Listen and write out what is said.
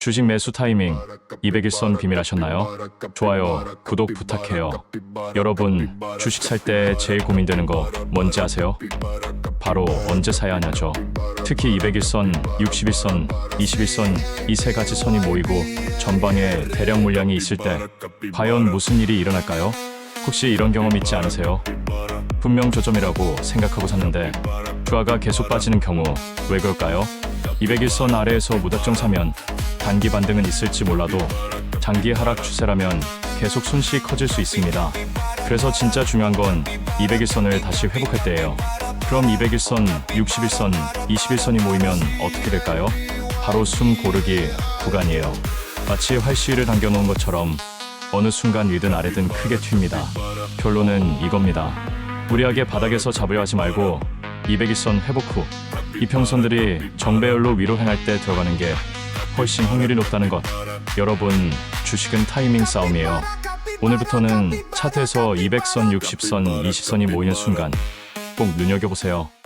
주식 매수 타이밍 200일선 비밀하셨나요? 좋아요, 구독 부탁해요. 여러분, 주식 살 때 제일 고민되는 거 뭔지 아세요? 바로 언제 사야 하냐죠. 특히 200일선, 60일선, 21선 이 세 가지 선이 모이고 전방에 대량 물량이 있을 때 과연 무슨 일이 일어날까요? 혹시 이런 경험 있지 않으세요? 분명 저점이라고 생각하고 샀는데 주가가 계속 빠지는 경우 왜 그럴까요? 200일선 아래에서 무작정 사면 단기 반등은 있을지 몰라도 장기 하락 추세라면 계속 손실이 커질 수 있습니다. 그래서 진짜 중요한 건 200일선을 다시 회복할 때예요. 그럼 200일선, 60일선, 21선이 모이면 어떻게 될까요? 바로 숨 고르기 구간이에요. 마치 활시위를 당겨놓은 것처럼 어느 순간 위든 아래든 크게 튑니다. 결론은 이겁니다. 무리하게 바닥에서 잡으려 하지 말고 200일선 회복 후 이평선들이 정배열로 위로 향할 때 들어가는 게 훨씬 확률이 높다는 것. 여러분, 주식은 타이밍 싸움이에요. 오늘부터는 차트에서 200선, 60선, 20선이 모이는 순간 꼭 눈여겨보세요.